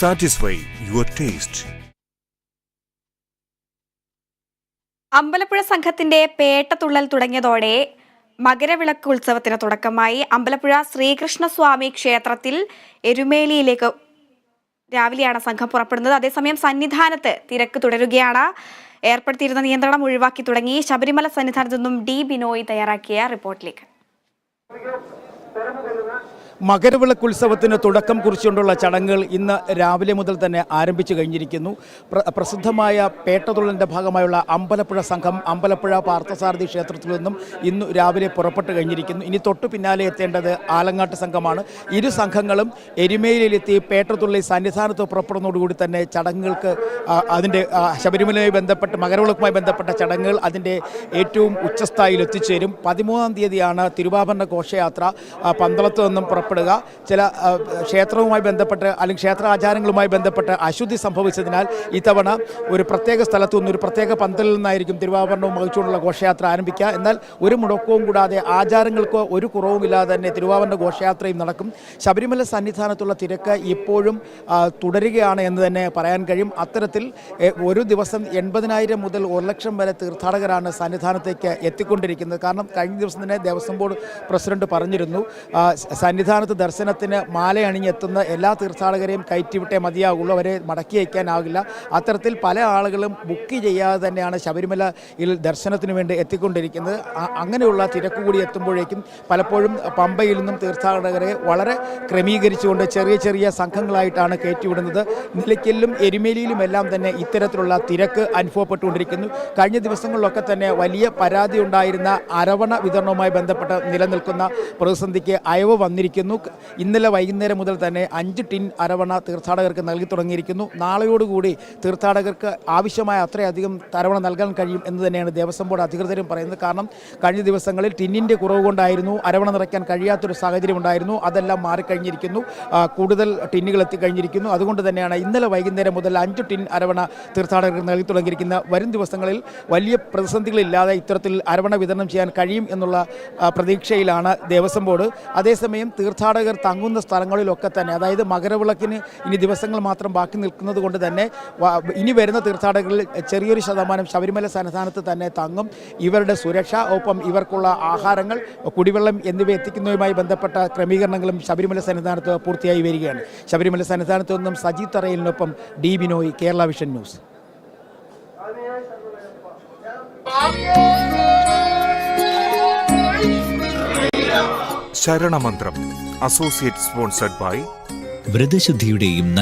satisfy your taste Ambalappuzha സംഘത്തിന്റെ പേട്ടതുള്ളൽ തുടങ്ങിയതോടെ മകരവിളക്ക് ഉത്സവത്തിന് തുടക്കമായി. അമ്പലപ്പുഴ ശ്രീകൃഷ്ണസ്വാമി ക്ഷേത്രത്തിൽ എരുമേലിയിലേക്ക് രാവിലെയാണ് സംഘം പുറപ്പെടുന്നത്. അതേസമയം സന്നിധാനത്ത് തിരക്ക് തുടരുകയാണ്. ഏർപ്പെടുത്തിയിരുന്ന നിയന്ത്രണം ഒഴിവാക്കി തുടങ്ങി. ശബരിമല സന്നിധാനത്തു നിന്നും ഡി ബിനോയ് തയ്യാറാക്കിയ റിപ്പോർട്ടിലേക്ക്. മകരവിളക്ക് ഉത്സവത്തിന് തുടക്കം കുറിച്ചുകൊണ്ടുള്ള ചടങ്ങുകൾ ഇന്ന് രാവിലെ മുതൽ തന്നെ ആരംഭിച്ചു കഴിഞ്ഞിരിക്കുന്നു. പ്ര പ്രസിദ്ധമായ പേട്ടതുള്ളലിന്റെ ഭാഗമായുള്ള അമ്പലപ്പുഴ സംഘം അമ്പലപ്പുഴ പാർത്ഥസാരഥി ക്ഷേത്രത്തിൽ നിന്നും ഇന്ന് രാവിലെ പുറപ്പെട്ടു കഴിഞ്ഞിരിക്കുന്നു. ഇനി തൊട്ടു പിന്നാലെ എത്തേണ്ടത് ആലങ്ങാട്ട് സംഘമാണ്. ഇരു സംഘങ്ങളും എരുമേലിയിലെത്തി പേട്ടതുള്ളി സന്നിധാനത്ത് പുറപ്പെടുന്നതോടുകൂടി തന്നെ ചടങ്ങുകൾക്ക് അതിന്റെ ശബരിമലയുമായി ബന്ധപ്പെട്ട് മകരവിളക്കുമായി ബന്ധപ്പെട്ട ചടങ്ങുകൾ അതിന്റെ ഏറ്റവും ഉച്ചസ്ഥായിയിൽ എത്തിച്ചേരും പതിമൂന്നാം തീയതിയാണ് തിരുവാഭരണ ഘോഷയാത്ര. പന്തളത്ത് നിന്നും പുറപ്പെടുക ചില ക്ഷേത്രവുമായി ബന്ധപ്പെട്ട് അല്ലെങ്കിൽ ക്ഷേത്ര ആചാരങ്ങളുമായി ബന്ധപ്പെട്ട് അശുദ്ധി സംഭവിച്ചതിനാൽ ഇത്തവണ ഒരു പ്രത്യേക സ്ഥലത്തു നിന്ന് ഒരു പ്രത്യേക പന്തലിൽ നിന്നായിരിക്കും തിരുവാഭരണവും വഹിച്ചുകൊണ്ടുള്ള ഘോഷയാത്ര ആരംഭിക്കുക. എന്നാൽ ഒരു മുടക്കവും കൂടാതെ ആചാരങ്ങൾക്ക് ഒരു കുറവുമില്ലാതെ തന്നെ തിരുവാഭരണ ഘോഷയാത്രയും നടക്കും. ശബരിമല സന്നിധാനത്തുള്ള തിരക്ക് ഇപ്പോഴും തുടരുകയാണ് എന്ന് തന്നെ പറയാൻ കഴിയും. അത്തരത്തിൽ ഒരു ദിവസം എൺപതിനായിരം മുതൽ ഒരു ലക്ഷം വരെ തീർത്ഥാടകരാണ് സന്നിധാനത്തേക്ക് എത്തിക്കൊണ്ടിരിക്കുന്നത്. കാരണം കഴിഞ്ഞ ദിവസം തന്നെ ദേവസ്വം ബോർഡ് പ്രസിഡന്റ് പറഞ്ഞിരുന്നു ആ, സ- സന്നിധാനത്ത് ദർശനത്തിന് മാല അണിഞ്ഞെത്തുന്ന എല്ലാ തീർത്ഥാടകരെയും കയറ്റിവിട്ടേ മതിയാകുള്ളൂ. അവരെ മടക്കി അയക്കാനാകില്ല. അത്തരത്തിൽ പല ആളുകളും ബുക്ക് ചെയ്യാതെ തന്നെയാണ് ശബരിമലയിൽ ദർശനത്തിന് വേണ്ടി എത്തിക്കൊണ്ടിരിക്കുന്നത്. അങ്ങനെയുള്ള തിരക്ക് കൂടി എത്തുമ്പോഴേക്കും പലപ്പോഴും പമ്പയിൽ നിന്നും തീർത്ഥാടകരെ വളരെ ക്രമീകരിച്ചുകൊണ്ട് ചെറിയ ചെറിയ സംഘങ്ങളായിട്ടാണ് കയറ്റിവിടുന്നത്. നിലയ്ക്കലിലും എരുമേലിയിലും എല്ലാം തന്നെ ഇത്തരത്തിലുള്ള തിരക്ക് അനുഭവപ്പെട്ടുകൊണ്ടിരിക്കുന്നു. കഴിഞ്ഞ ദിവസങ്ങളിലൊക്കെ തന്നെ വലിയ പരാതി ഉണ്ടായിരുന്ന അരവണ വിതരണവുമായി ബന്ധപ്പെട്ട് നിലനിൽക്കുന്ന പ്രതിസന്ധിക്ക് അയവ് വന്നിരിക്കുന്നു. ഇന്നലെ വൈകുന്നേരം മുതൽ തന്നെ അഞ്ച് ടിൻ അരവണ തീർത്ഥാടകർക്ക് നൽകി തുടങ്ങിയിരിക്കുന്നു. നാളെയോടുകൂടി തീർത്ഥാടകർക്ക് ആവശ്യമായ അത്രയധികം തരവണ നൽകാൻ കഴിയും എന്ന് തന്നെയാണ് ദേവസ്വം ബോർഡ് അധികൃതരും പറയുന്നത്. കാരണം കഴിഞ്ഞ ദിവസങ്ങളിൽ ടിന്നിന്റെ കുറവ് കൊണ്ടായിരുന്നു അരവണ നിറയ്ക്കാൻ കഴിയാത്തൊരു സാഹചര്യം ഉണ്ടായിരുന്നു. അതെല്ലാം മാറിക്കഴിഞ്ഞിരിക്കുന്നു. കൂടുതൽ ടിന്നുകൾ എത്തിക്കഴിഞ്ഞിരിക്കുന്നു. അതുകൊണ്ട് തന്നെയാണ് ഇന്നലെ വൈകുന്നേരം മുതൽ അഞ്ച് ടിൻ അരവണ തീർത്ഥാടകർക്ക് നൽകി തുടങ്ങിയിരിക്കുന്ന വരും ദിവസങ്ങളിൽ വലിയ പ്രതിസന്ധികളില്ലാതെ ഇത്തരത്തിൽ അരവണ വിതരണം ചെയ്യാൻ കഴിയും എന്നുള്ള പ്രതീക്ഷയിലാണ് ദേവസ്വം ബോർഡ്. അതേസമയം തീർത്ഥാടകർ തങ്ങുന്ന സ്ഥലങ്ങളിലൊക്കെ തന്നെ അതായത് മകരവിളക്കിന് ഇനി ദിവസങ്ങൾ മാത്രം ബാക്കി നിൽക്കുന്നത് കൊണ്ട് തന്നെ ഇനി വരുന്ന തീർത്ഥാടകരിൽ ചെറിയൊരു ശതമാനം ശബരിമല സന്നിധാനത്ത് തന്നെ തങ്ങും. ഇവരുടെ സുരക്ഷ ഒപ്പം ഇവർക്കുള്ള ആഹാരങ്ങൾ കുടിവെള്ളം എന്നിവ എത്തിക്കുന്നതുമായി ബന്ധപ്പെട്ട ക്രമീകരണങ്ങളും ശബരിമല സന്നിധാനത്ത് പൂർത്തിയായി വരികയാണ്. ശബരിമല സന്നിധാനത്ത് നിന്നും Saji തറയിലിനൊപ്പം D Binoy Kerala vision news. ശരണമന്ത്രം. Associate sponsored by വ്രതശുദ്ധിയുടെയും